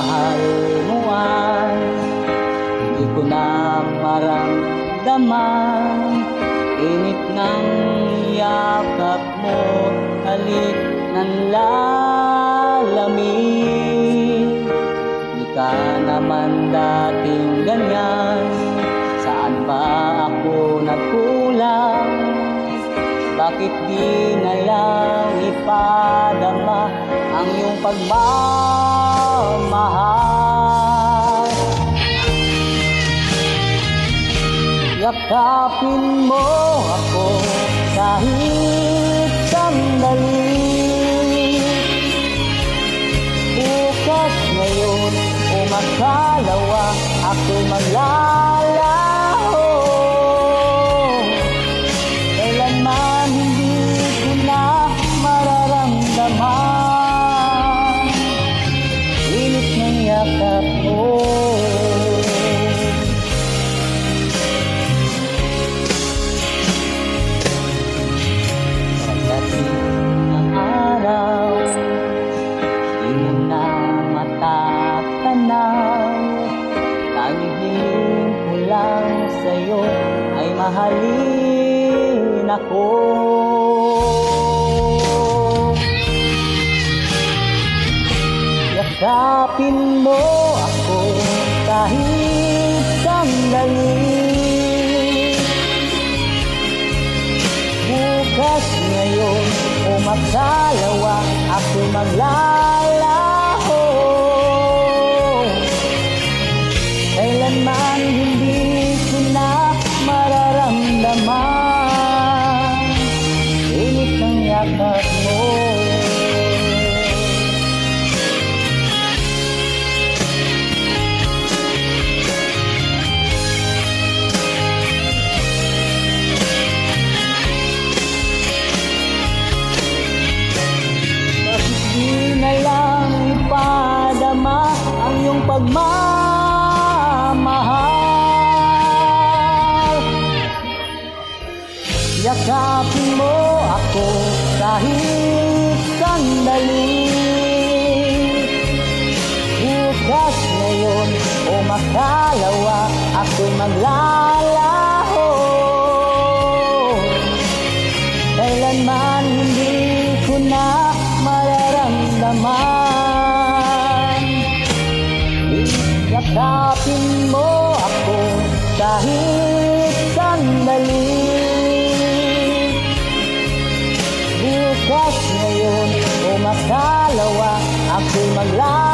mahal mo ay Hindi ko na maramdaman Init ng yakap mo Halik ng lalamig Di ka naman dating ganyan Saan ba ako nagkulang? Bakit di na lang ipadama Ang iyong pagmamahal? Yakapin mo ako kahit sandali. Bukas ngayon o makalawa ako sa'yo Ay mahalin ako. Yakapin mo ako kahit sandali. Bukas ngayon o makalawa ako maglalaho Yakap mo na lang ipadama ang iyong pagmamahal? Yakapin mo ako kahit sandali Bukas ngayon o makalawa ako'y maglalaho. Kailanman hindi ko na mararamdaman. Yakapin mo Bukas ngayon